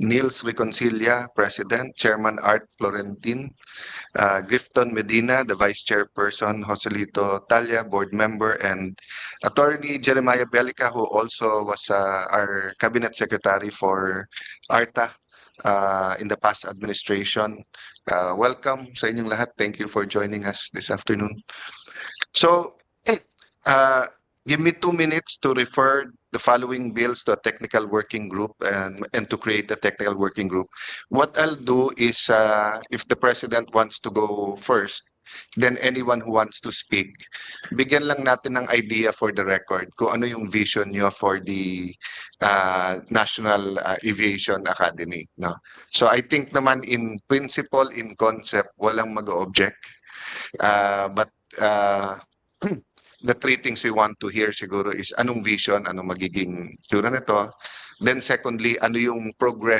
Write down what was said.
Nils Reconcilia, President, Chairman Art Florentin, uh, Grifton Medina, the Vice Chairperson, Joselito Talia, Board Member, and Attorney Jeremiah Belica, who also was uh, our Cabinet Secretary for ARTA uh, in the past administration. Uh, welcome sa inyong lahat. Thank you for joining us this afternoon. So, uh, give me two minutes to refer the following bills to a technical working group and, and to create a technical working group. What I'll do is, uh, if the president wants to go first, then anyone who wants to speak, bigyan lang natin ng idea for the record kung ano yung vision nyo for the uh, National uh, Aviation Academy. No? So I think naman in principle, in concept, walang mag-object. Uh, but uh, the three things we want to hear siguro is anong vision, anong magiging tsura nito. Then secondly, ano yung progress